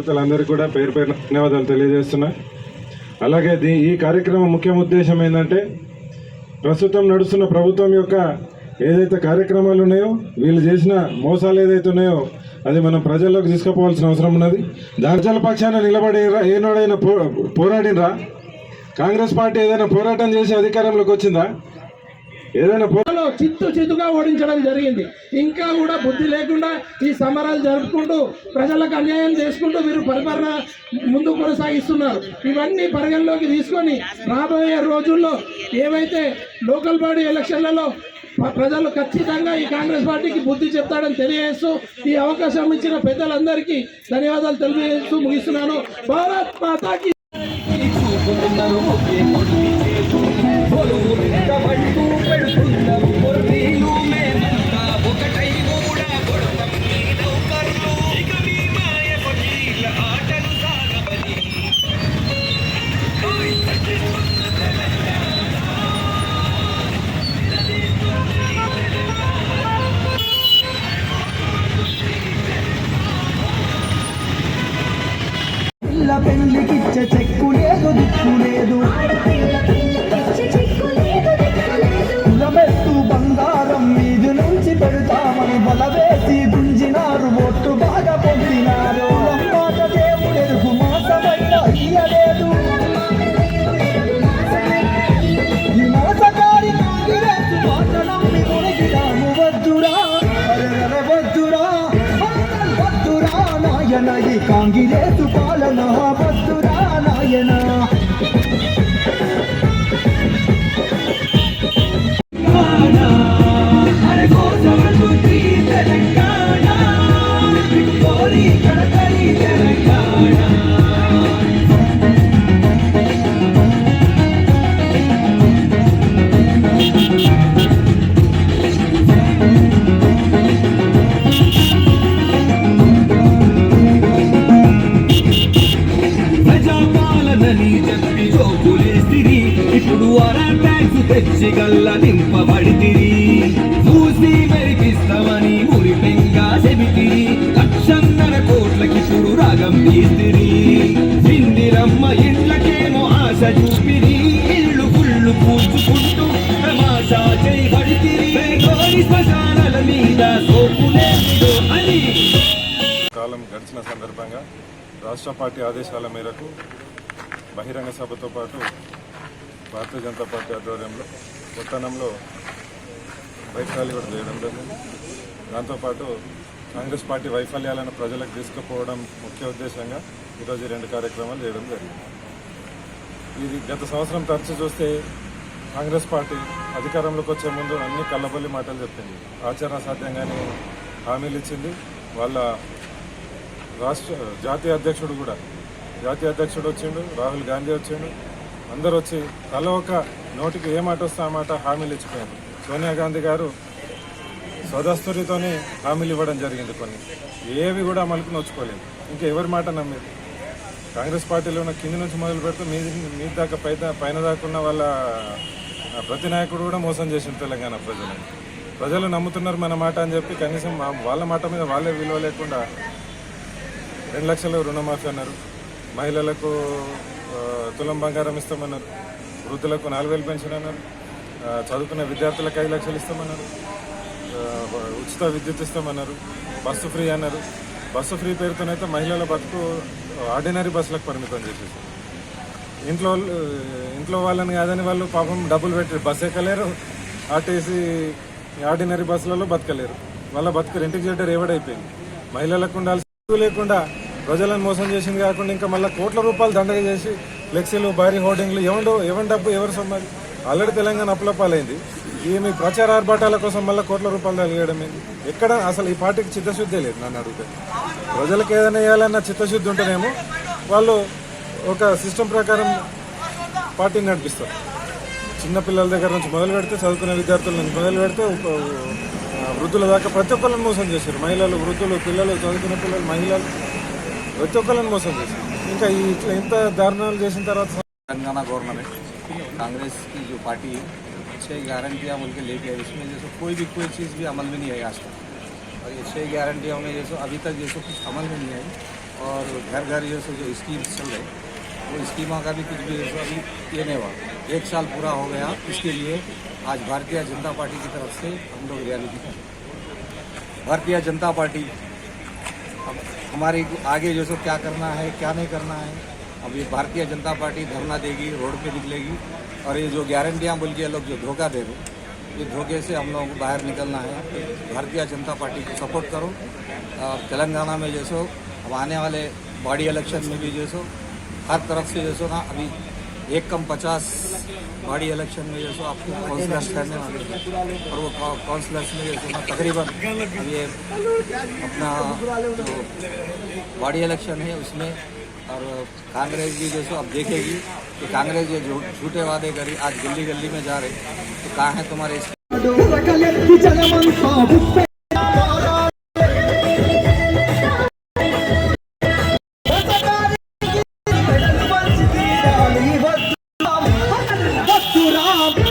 శ్రోతలందరికీ కూడా పేరు పేరు ధన్యవాదాలు తెలియజేస్తున్నా అలాగే దీ ఈ కార్యక్రమం ముఖ్య ఉద్దేశం ఏంటంటే ప్రస్తుతం నడుస్తున్న ప్రభుత్వం యొక్క ఏదైతే కార్యక్రమాలు ఉన్నాయో వీళ్ళు చేసిన మోసాలు ఏదైతే ఉన్నాయో అది మనం ప్రజల్లోకి తీసుకుపోవాల్సిన అవసరం ఉన్నది. ప్రజల పక్షాన నిలబడి ఏనాడైనా పో పోరాడినరా? కాంగ్రెస్ పార్టీ ఏదైనా పోరాటం చేసి అధికారంలోకి వచ్చిందా? ఏదైనా పో చిత్తు చిత్తుగా ఓడించడం జరిగింది ఇంకా కూడా బుద్ధి లేకుండా ఈ సమరాలు జరుపుకుంటూ ప్రజలకు అన్యాయం చేసుకుంటూ వీరు పరిపాలన ముందు కొనసాగిస్తున్నారు ఇవన్నీ పరిగణలోకి తీసుకొని రాబోయే రోజుల్లో ఏవైతే లోకల్ బాడీ ఎలక్షన్లలో ప్రజలు ఖచ్చితంగా ఈ కాంగ్రెస్ పార్టీకి బుద్ధి చెప్తాడని తెలియజేస్తూ ఈ అవకాశం ఇచ్చిన పెద్దలందరికీ ధన్యవాదాలు తెలియజేస్తూ ముగిస్తున్నాను భారత్ మాతాకి పిల్ల కాంగ్రెస్ పాలన వద్దురా నాయన. ప్రజాపాలనని ఇప్పుడు ట్యాక్స్ తెచ్చి గల్ల నింపబడితిరి. చూసి మెరిపిస్తామని మురిపెంగా చెబితిరి. లక్షన్నర కోట్లకిప్పుడు రాగం తీస్తిరి ఇందిరమ్మ ఇండ్లకేమో ఆశ చూపిరి. ఇళ్ళు పుళ్ళు పూచుకుంటూ తమాషా చేయబడితిరి. శ్మశానాల మీద సోపులేదు అని. కాలం గడిచిన సందర్భంగా రాష్ట్ర పార్టీ ఆదేశాల మేరకు బహిరంగ సభతో పాటు భారతీయ జనతా పార్టీ ఆధ్వర్యంలో పట్టణంలో బైక్ ర్యాలీ కూడా చేయడం జరిగింది. దాంతోపాటు కాంగ్రెస్ పార్టీ వైఫల్యాలను ప్రజలకు తీసుకుపోవడం ముఖ్య ఉద్దేశంగా ఈరోజు రెండు కార్యక్రమాలు చేయడం జరిగింది. ఇది గత సంవత్సరం తరచు చూస్తే కాంగ్రెస్ పార్టీ అధికారంలోకి వచ్చే ముందు అన్ని కళ్ళబల్లి మాటలు చెప్పింది. ఆచరణ సాధ్యంగానే హామీలు ఇచ్చింది. వాళ్ళ రాష్ట్ర జాతీయ అధ్యక్షుడు కూడా. జాతీయ అధ్యక్షుడు వచ్చిండు రాహుల్ గాంధీ వచ్చిండు అందరు వచ్చి తల ఒక నోటికి ఏ మాట వస్తే ఆ మాట హామీలు ఇచ్చిపోయారు. సోనియా గాంధీ గారు స్వదస్తురితోనే హామీలు ఇవ్వడం జరిగింది కొన్ని. ఏవి కూడా అమలుకు నోచుకోలేదు ఇంకా ఎవరి మాట నమ్మేది? కాంగ్రెస్ పార్టీలో ఉన్న కింది నుంచి మొదలు పెడితే మీ మీ దాకా పై పైన దాకా ఉన్న వాళ్ళ ప్రతి నాయకుడు కూడా మోసం చేసిండు తెలంగాణ ప్రజలను ప్రజలు నమ్ముతున్నారు మన మాట అని చెప్పి కనీసం వాళ్ళ మాట మీద వాళ్ళే విలువ లేకుండా రెండు లక్షలు రుణమాఫీ అన్నారు. మహిళలకు తులం బంగారం ఇస్తామన్నారు. వృద్ధులకు నాలుగు వేలు పెన్షన్ అన్నారు. చదువుకున్న విద్యార్థులకు ఐదు లక్షలు ఇస్తామన్నారు. ఉచిత విద్యుత్ ఇస్తామన్నారు. బస్సు ఫ్రీ అన్నారు. బస్సు ఫ్రీ పేరుతోనైతే మహిళల బతుకు ఆర్డినరీ బస్సులకు పరిమితం చేసేసి. ఇంట్లో వాళ్ళు- ఇంట్లో వాళ్ళని కాదని వాళ్ళు పాపం డబ్బులు పెట్టి బస్సు ఎక్కలేరు. ఆర్టీసీ ఆర్డినరీ బస్సులలో బతకలేరు. వాళ్ళ బతుకు రెంటికి చేయడం రేవడైపోయింది. మహిళలకు ఉండాల్సిన లేకుండా ప్రజలను మోసం చేసింది కాకుండా ఇంకా మళ్ళీ కోట్ల రూపాయలు దండగ చేసి ఫ్లెక్సీలు భారీ హోర్డింగ్లు ఎవరు ఎవరి డబ్బు ఎవరు సొమ్మది ఆల్రెడీ తెలంగాణ అప్పులపాలైంది. ఈ మీ ప్రచార ఆర్భాటాల కోసం మళ్ళీ కోట్ల రూపాయలు తగిలేయడం ఏంది ఎక్కడ అసలు ఈ పార్టీకి చిత్తశుద్ధి లేదు నన్ను అడిగితే. ప్రజలకు ఏదైనా వేయాలన్న చిత్తశుద్ధి ఉంటేనేమో వాళ్ళు ఒక సిస్టమ్ ప్రకారం పార్టీని నడిపిస్తారు. చిన్నపిల్లల దగ్గర నుంచి మొదలు పెడితే చదువుకునే విద్యార్థుల నుంచి మొదలు పెడితే వృద్ధుల దాకా ప్రతి ఒక్కళ్ళని మోసం చేశారు. మహిళలు వృద్ధులు పిల్లలు చదువుకునే పిల్లలు మహిళలు. ప్రతి ఒక్కరిని మోసం చేశారు ఇంకా ఈ ఇట్లా ఇంత దారుణాలు చేసిన తర్వాత तेलंगाना गवर्नमेंट कांग्रेस की जो पार्टी है छः गारंटियाँ बोल के लेके आई उसमें जैसे कोई भी कोई चीज़ भी अमल में नहीं आई आज तक और ये छः गारंटियों में जैसे अभी तक जैसे कुछ अमल में नहीं आई और घर घर जैसे जो स्कीम्स चल रहे वो स्कीमों का भी कुछ भी जैसे अभी ये नहीं हुआ एक साल पूरा हो गया इसके लिए आज भारतीय जनता पार्टी की तरफ से हम लोग रैली की भारतीय जनता पार्टी अब हमारी आगे जो सो क्या करना है, क्या नहीं करना है, अब ये भारतीय जनता पार्टी धरना देगी, रोड पे निकलेगी, और ये जो गारंटियाँ बोल के लोग जो धोखा दे रहे ये धोखे से हम लोगों को बाहर निकलना है। भारतीय जनता पार्टी को सपोर्ट करो। और तेलंगाना में जैसो अब आने वाले बॉडी इलेक्शन में भी जैसो हर तरफ़ से जैसो ना, अभी एक कम पचास बॉडी इलेक्शन में जैसो आपको काउंसलर्स करने वाले और वो काउंसलर्स में जैसो तकरीबन ये अपना जो बॉडी इलेक्शन है उसमें और कांग्रेस भी जैसो अब देखेगी कि कांग्रेस ये झूठे वादे करी, आज गली गली में जा रहे तो कहाँ है तुम्हारे Surabha.